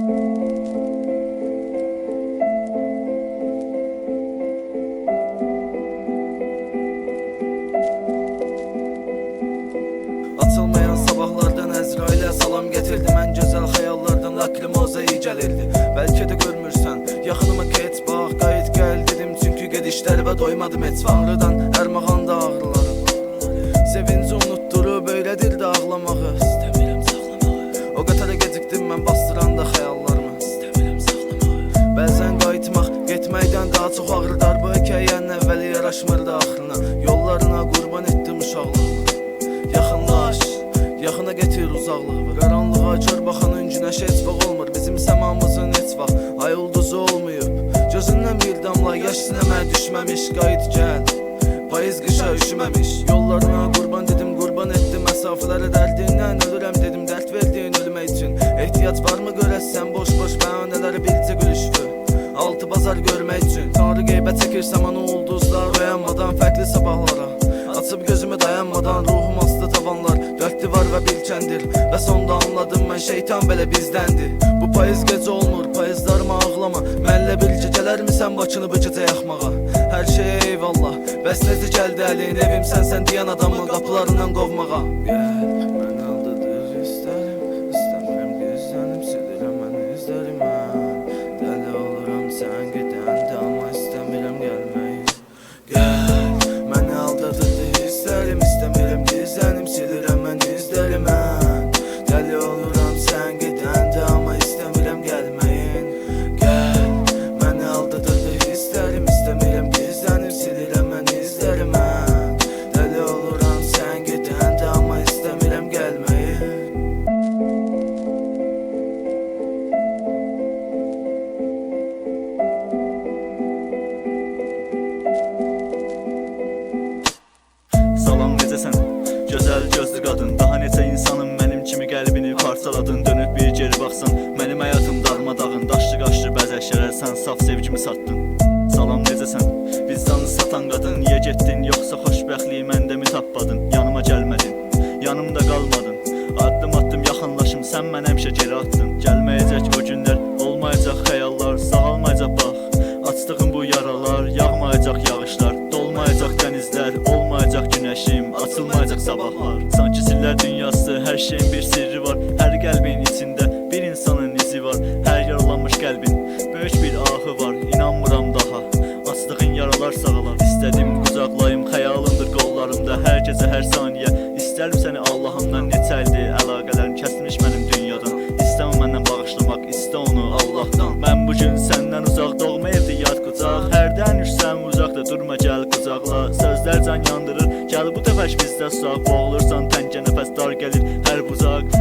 Açılmayan sabahlardan Əzrailə salam getirdim. En güzel xəyallardan lakrimoza iyi gəlirdi Bəlkə də görmürsən, yaxınıma keç bax Qayıt gəl dedim. Çünki gedişlərə doymadım heç Tanrıdan ərmağan da ağrılarım. Sevinci unutturub öylədir də ağlamağı mən bastıranda xəyallarımı. Bəzən qayıtmaq getməkdən daha çox ağrıdar Bu hekayənin əvvəli yaraşmırdı axırına. Yollarına qurban etdim uşaqlığımı. Yaxınlaş, yaxına getir uzaqlığı Qaranlığa kör baxanın günəşə heç vaxt olmur. Bizim səmamızın heç vaxt ay ulduzu olmayıb. Gözündən bir damla yaş sinəmə düşməmiş Qayıt gəl, payız qışa üşüməmiş. Yollarına qurban dedim, qurban etdim. Məsafələri dərdindən ölürəm dedim Dərd verdiyin ölmək üçün Ehtiyac varmı görəsən boş-boş bəhanələri bircə gülüşvü Altı bazar görmək üçün Tanrı qeybət çəkir səmanı ulduzlar Oyanmadan fərqli sabahlara. Açıb gözümü dayanmadan ruhum astı tavanlar. Dört divar və bir kəndir Və sonda anladım mən şeytan belə bizdəndir Bu payız gecə olmur payızlarıma ağlama. Mənlə bircə gələrmisən Bakını bu gecə yaxmağa Hər şeyə eyvallah Bəs necə gəldi əlin evim sən sən deyən adamı qapılarından qovmağa Gəl Gözlü qadın Daha neçə insanın mənim kimi qəlbini parçaladın. Dönüb bir geri baxsan Mənim həyatım darmadağın. Daşlı qaşlı bəzəklərə sən saf sevgimi satdın Salam necəsən? Vicdanı satan qadın Niyə getdin yoxsa xoşbəxtliyi məndə mi tapmadın? Yanıma gəlmədin, yanımda qalmadın Addım addım yaxınlaşım sən mən həmişə geri atdın Gəlməyəcək o günlər, olmayacaq xəyallar Sağalmayacaq bax, açdığım bu yaralar Yağmayacaq yağışlar, dolmayacaq dənizlər Olmayacaq günəşim, açılmayacaq sabahlar Sanki sirlər dünyası, hər şeyin bir sirri var. Hər qəlbin içində bir insanın izi var. Hər yaralanmış qəlbin böyük bir ahı var. İnanmıram daha, açdığın yaralar sağalar İstədim durma gəl qucaqla Sözlər can yandırır, gəl bu dəfəş bizdə susaq Boğulursan təngə nəfəs dar gəlir hər buzaq